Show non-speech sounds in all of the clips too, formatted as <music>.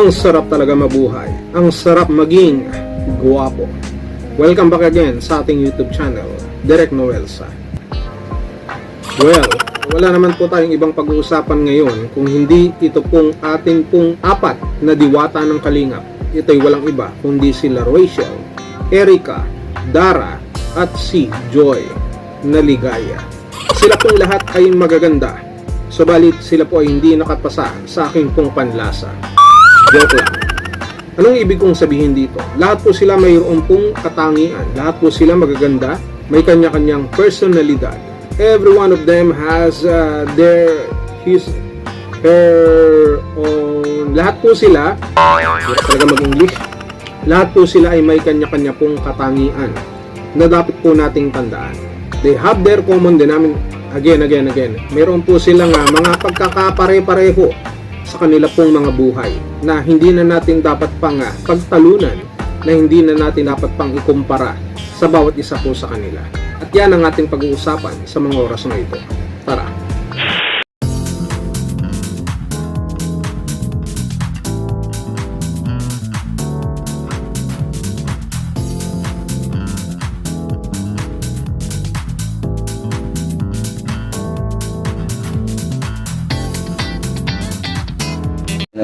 Ang sarap talaga mabuhay. Ang sarap maging guwapo. Welcome back again sa ating YouTube channel, Derek Noelsa. Well, wala naman po tayong ibang pag-uusapan ngayon kung hindi ito pong ating pong apat na diwata ng kalingap. Ito'y walang iba kundi sila Rachel, Erica, Dara, at si Joy na ligaya. Sila pong lahat ay magaganda, subalit sila po ay hindi nakapasa sa aking pong panlasa. Joke lang. Anong ibig kong sabihin dito? Lahat po sila mayroon pong katangian. Lahat po sila magaganda. May kanya-kanyang personalidad. Every one of them has uh, their, his, her, own, lahat po sila, talaga mag-English, lahat po sila ay may kanya-kanya pong katangian na dapat po nating tandaan. They have their common denominator, again, again, again. Meron po silang uh, mga pagkakapare-pareho sa kanila pong mga buhay na hindi na natin dapat pang ah, pagtalunan na hindi na natin dapat pang ikumpara sa bawat isa po sa kanila. At yan ang ating pag-uusapan sa mga oras na ito. Tara!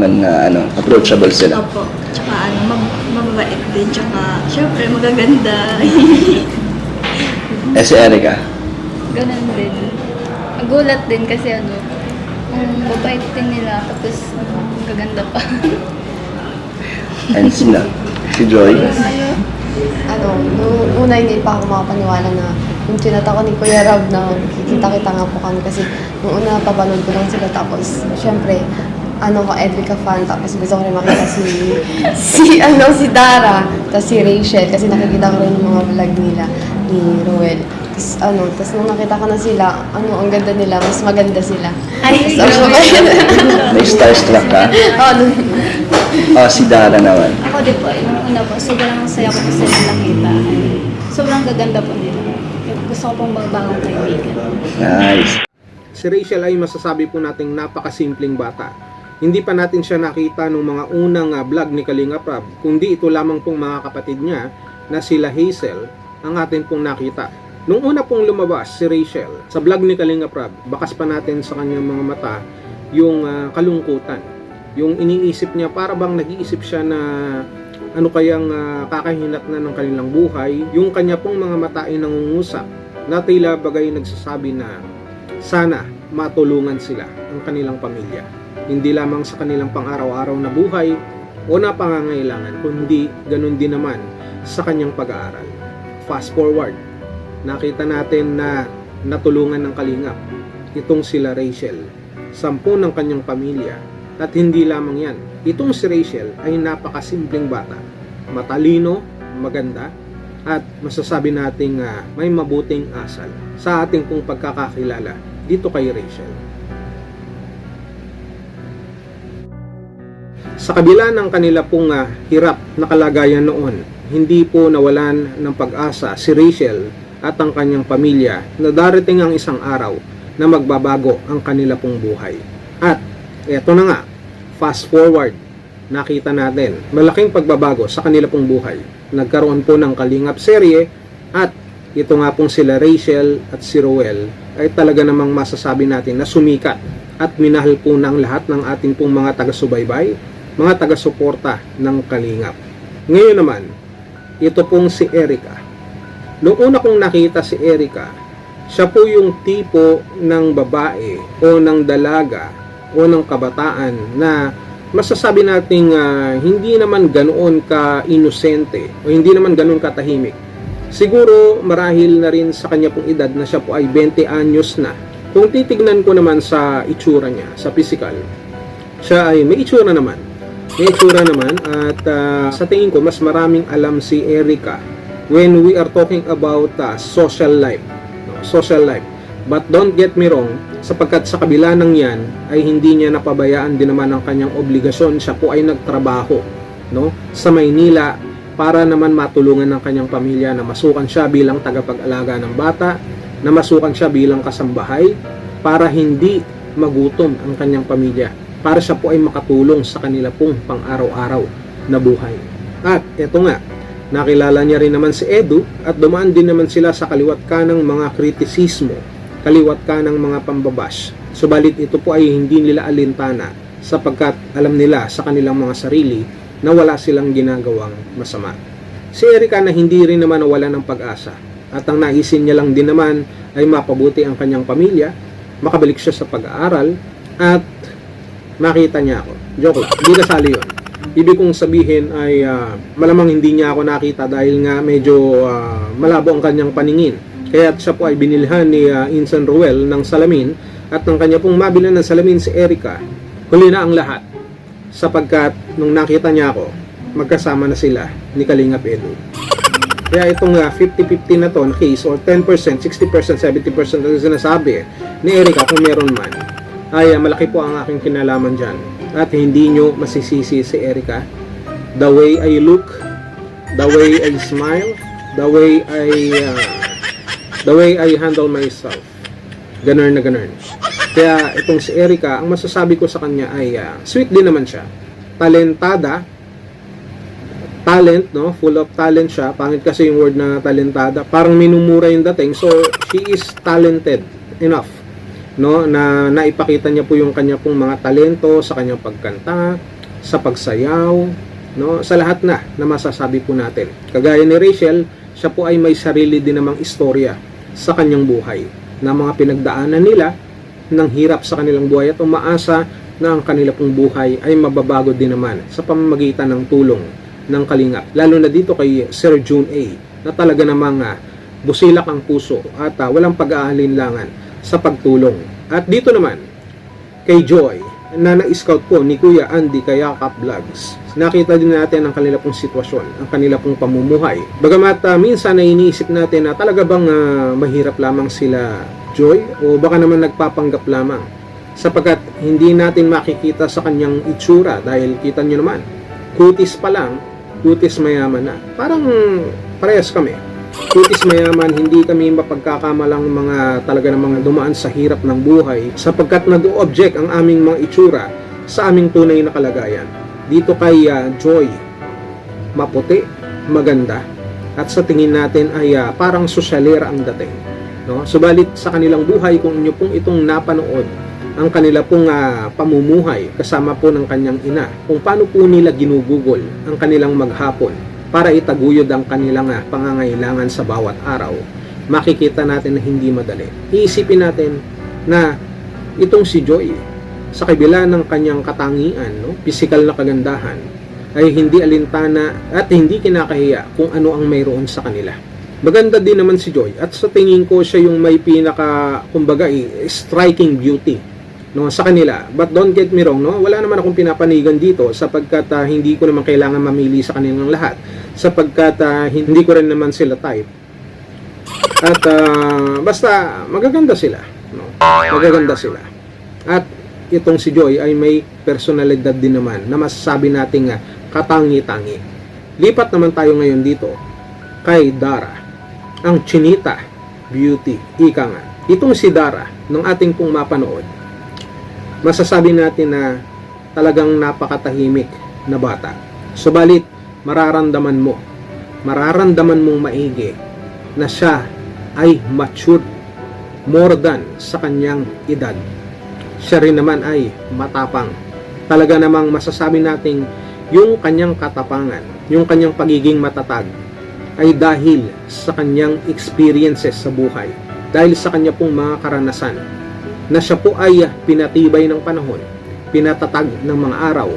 Naman nga ano, approachable sila. Opo. Tsaka ano, mab- mababait din. Tsaka, syempre, magaganda. <laughs> Eh si Erica, Ganun din. Nagulat din kasi ano, ang babait din nila, tapos ang gaganda pa. <laughs> and sila, si Joy. ano, nung una hindi pa ako makapaniwala na yung chinata ko ni Kuya Rob na kikita-kita nga po kami kasi nung una papanood ko lang sila tapos syempre ano ko Edrica fan tapos gusto ko rin makita si <laughs> si ano si Dara tapos si Rachel kasi nakikita ko rin yung mga vlog nila ni Ruel tapos ano tapos nung nakita ko na sila ano ang ganda nila mas maganda sila Ay, Tapos, <laughs> May starstruck ka. oh, nung, Oh, si Dara naman. Ako din po, yung una po, sobrang saya ko sila nakita. Sobrang gaganda po nila. Gusto ko pong magbagong kaibigan. Nice. Si Rachel ay masasabi po nating napakasimpleng bata. Hindi pa natin siya nakita nung mga unang ah, vlog ni Kalinga Prab, kundi ito lamang pong mga kapatid niya na sila Hazel ang atin pong nakita. Nung una pong lumabas si Rachel sa vlog ni Kalinga Prab, bakas pa natin sa kanyang mga mata yung ah, kalungkutan. Yung iniisip niya para bang nag-iisip siya na ano kayang ah, kakahinat na ng kanilang buhay, yung kanya pong mga mata ay nangungusap na tila bagay nagsasabi na sana matulungan sila ang kanilang pamilya. Hindi lamang sa kanilang pang-araw-araw na buhay o na pangangailangan, kundi ganun din naman sa kanyang pag-aaral. Fast forward, nakita natin na natulungan ng kalingap itong sila Rachel, sampu ng kanyang pamilya. At hindi lamang yan, itong si Rachel ay napakasimpleng bata, matalino, maganda, at masasabi nating ah, may mabuting asal sa ating pong pagkakakilala dito kay Rachel. Sa kabila ng kanila pong ah, hirap na kalagayan noon, hindi po nawalan ng pag-asa si Rachel at ang kanyang pamilya na darating ang isang araw na magbabago ang kanila pong buhay. At eto na nga, fast forward, nakita natin malaking pagbabago sa kanila pong buhay. Nagkaroon po ng kalingap serye at ito nga pong sila Rachel at si Roel ay talaga namang masasabi natin na sumikat at minahal po ng lahat ng ating pong mga taga-subaybay, mga taga-suporta ng kalingap. Ngayon naman, ito pong si Erica. Noong una kong nakita si Erica, siya po yung tipo ng babae o ng dalaga o ng kabataan na masasabi nating ah, hindi naman ganoon ka inosente o hindi naman ganoon katahimik. Siguro marahil na rin sa kanya pong edad na siya po ay 20 anyos na. Kung titignan ko naman sa itsura niya, sa physical, siya ay may itsura naman. May itsura naman at ah, sa tingin ko mas maraming alam si Erica when we are talking about ah, social life. No, social life. But don't get me wrong, sapagkat sa kabila ng yan ay hindi niya napabayaan din naman ang kanyang obligasyon. Siya po ay nagtrabaho no, sa Maynila para naman matulungan ng kanyang pamilya na masukan siya bilang tagapag-alaga ng bata, na masukan siya bilang kasambahay para hindi magutom ang kanyang pamilya para siya po ay makatulong sa kanila pong pang-araw-araw na buhay. At eto nga, nakilala niya rin naman si Edu at dumaan din naman sila sa kaliwat ka ng mga kritisismo, kaliwat ka ng mga pambabash. Subalit ito po ay hindi nila alintana sapagkat alam nila sa kanilang mga sarili na wala silang ginagawang masama. Si Erika na hindi rin naman nawala ng pag-asa at ang naisin niya lang din naman ay mapabuti ang kanyang pamilya, makabalik siya sa pag-aaral at makita niya ako. Joke lang, hindi kasali yun. Ibig kong sabihin ay ah, malamang hindi niya ako nakita dahil nga medyo ah, malabo ang kanyang paningin. Kaya siya po ay binilhan ni uh, Insan Ruel ng salamin at nang kanya pong mabilan ng salamin si Erika, huli na ang lahat sapagkat nung nakita niya ako, magkasama na sila ni Kalingap Edu. Kaya itong ah, 50-50 na to na case or 10%, 60%, 70% na sinasabi ni Erika kung meron man ay ah, malaki po ang aking kinalaman dyan at hindi nyo masisisi si Erika the way I look the way I smile the way I ah, the way I handle myself ganun na ganun kaya itong si Erika ang masasabi ko sa kanya ay ah, sweet din naman siya talentada talent, no? Full of talent siya. Pangit kasi yung word na talentada. Parang minumura yung dating. So, she is talented enough, no? Na naipakita niya po yung kanya pong mga talento sa kanyang pagkanta, sa pagsayaw, no? Sa lahat na na masasabi po natin. Kagaya ni Rachel, siya po ay may sarili din namang istorya sa kanyang buhay na mga pinagdaanan nila ng hirap sa kanilang buhay at umaasa na ang kanila pong buhay ay mababago din naman sa pamamagitan ng tulong ng kalingap. Lalo na dito kay Sir June A na talaga namang ah, busilak ang puso at ah, walang pag-aalinlangan sa pagtulong. At dito naman kay Joy na na-scout po ni Kuya Andy kaya Kap Vlogs. Nakita din natin ang kanila pong sitwasyon, ang kanila pong pamumuhay. Bagamat ah, minsan na iniisip natin na talaga bang ah, mahirap lamang sila Joy o baka naman nagpapanggap lamang sapagkat hindi natin makikita sa kanyang itsura dahil kita nyo naman kutis pa lang kutis mayaman na parang parehas kami kutis mayaman hindi kami mapagkakamalang mga talaga ng mga dumaan sa hirap ng buhay sapagkat nag-object ang aming mga itsura sa aming tunay na kalagayan. Dito kay ah, Joy maputi maganda at sa tingin natin ay ah, parang sosyalera ang dating no? Subalit sa kanilang buhay kung inyo pong itong napanood ang kanila pong ah, pamumuhay kasama po ng kanyang ina kung paano po nila ginugugol ang kanilang maghapon para itaguyod ang kanilang ah, pangangailangan sa bawat araw makikita natin na hindi madali. Iisipin natin na itong si Joy sa kabila ng kanyang katangian no pisikal na kagandahan ay hindi alintana at hindi kinakahiya kung ano ang mayroon sa kanila. Maganda din naman si Joy at sa tingin ko siya yung may pinaka kumbaga eh, striking beauty no sa kanila. But don't get me wrong no wala naman akong pinapanigan dito sapagkat ah, hindi ko naman kailangan mamili sa kanilang lahat sapagkat ah, hindi ko rin naman sila type. At ah, basta magaganda sila no magaganda sila. At itong si Joy ay may personalidad din naman na masasabi nating ah, katangi-tangi. Lipat naman tayo ngayon dito kay Dara ang Chinita Beauty ika nga. Itong si Dara ng ating pong mapanood masasabi natin na talagang napakatahimik na bata. Subalit, mararamdaman mo, mararamdaman mong maigi na siya ay matured more than sa kanyang edad. Siya rin naman ay matapang. Talaga namang masasabi nating yung kanyang katapangan, yung kanyang pagiging matatag ay dahil sa kanyang experiences sa buhay, dahil sa kanya pong mga karanasan na siya po ay pinatibay ng panahon, pinatatag ng mga araw,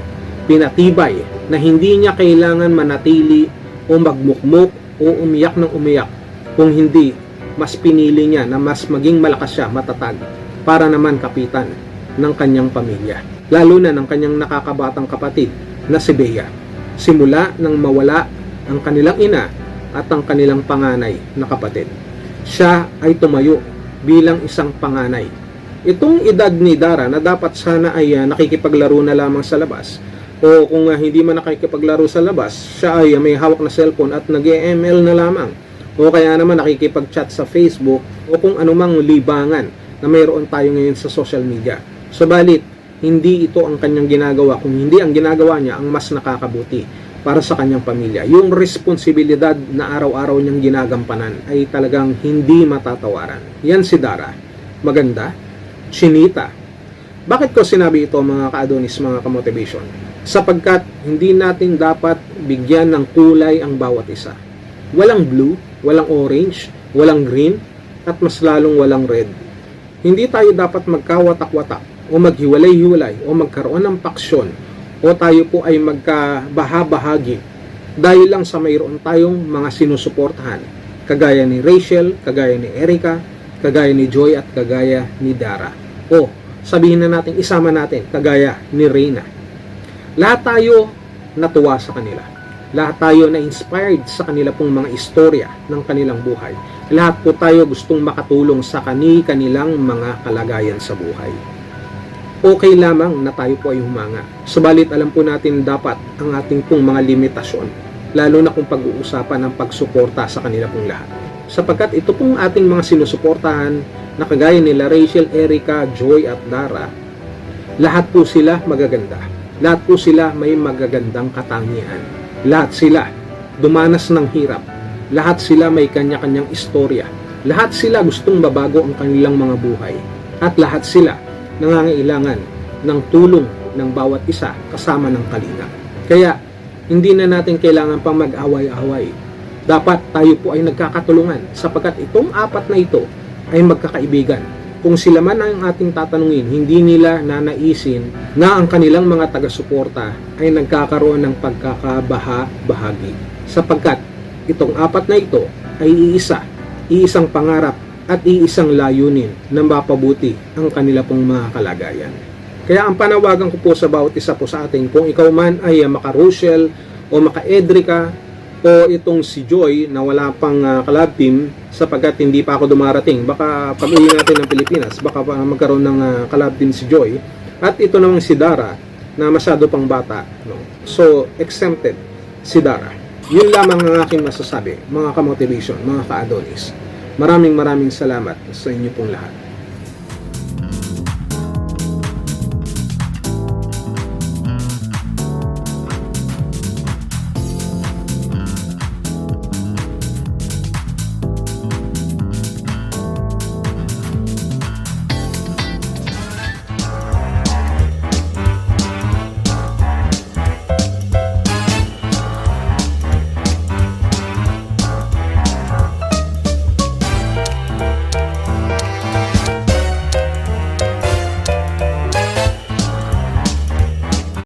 pinatibay na hindi niya kailangan manatili o magmukmuk o umiyak ng umiyak kung hindi mas pinili niya na mas maging malakas siya, matatag para naman kapitan ng kanyang pamilya. Lalo na ng kanyang nakakabatang kapatid na si Bea. Simula nang mawala ang kanilang ina at ang kanilang panganay na kapatid. Siya ay tumayo bilang isang panganay itong edad ni Dara na dapat sana ay ah, nakikipaglaro na lamang sa labas o kung ah, hindi man nakikipaglaro sa labas, siya ay ah, may hawak na cellphone at nag-ML na lamang o kaya naman nakikipag-chat sa Facebook o kung anumang libangan na mayroon tayo ngayon sa social media. Subalit, hindi ito ang kanyang ginagawa, kung hindi ang ginagawa niya ang mas nakakabuti para sa kanyang pamilya. Yung responsibilidad na araw-araw niyang ginagampanan ay talagang hindi matatawaran. Yan si Dara. Maganda, chinita. Bakit ko sinabi ito mga ka-adonis, mga ka-motivation? Sapagkat hindi natin dapat bigyan ng kulay ang bawat isa. Walang blue, walang orange, walang green, at mas lalong walang red. Hindi tayo dapat magkawatak-watak o maghiwalay-hiwalay o magkaroon ng paksyon o tayo po ay magkabaha-bahagi dahil lang sa mayroon tayong mga sinusuportahan kagaya ni Rachel, kagaya ni Erica, kagaya ni Joy at kagaya ni Dara. O sabihin na natin, isama natin kagaya ni Reyna. Lahat tayo natuwa sa kanila. Lahat tayo na inspired sa kanila pong mga istorya ng kanilang buhay. Lahat po tayo gustong makatulong sa kani-kanilang mga kalagayan sa buhay okay lamang na tayo po ay humanga. Subalit alam po natin dapat ang ating pong mga limitasyon, lalo na kung pag-uusapan ng pagsuporta sa kanila pong lahat. Sapagkat ito pong ating mga sinusuportahan na kagaya nila Rachel, Erica, Joy at Dara, lahat po sila magaganda. Lahat po sila may magagandang katangian. Lahat sila dumanas ng hirap. Lahat sila may kanya-kanyang istorya. Lahat sila gustong mabago ang kanilang mga buhay. At lahat sila nangangailangan ng tulong ng bawat isa kasama ng kalinga. Kaya, hindi na natin kailangan pang mag-away-away. Dapat tayo po ay nagkakatulungan sapagkat itong apat na ito ay magkakaibigan. Kung sila man ang ating tatanungin, hindi nila nanaisin na ang kanilang mga taga-suporta ay nagkakaroon ng pagkakabaha-bahagi. Sapagkat itong apat na ito ay iisa, iisang pangarap at iisang layunin na mapabuti ang kanila pong mga kalagayan. Kaya ang panawagan ko po sa bawat isa po sa atin, kung ikaw man ay maka-Rochelle o maka-Edrica o itong si Joy na wala pang uh, collab team sapagkat hindi pa ako dumarating, baka pag uwi natin ng Pilipinas, baka pa magkaroon ng uh, collab team si Joy. At ito namang si Dara na masyado pang bata. No? So, exempted si Dara. Yun lamang ang aking masasabi, mga ka-motivation, mga ka-adonis. Maraming maraming salamat sa inyo pong lahat.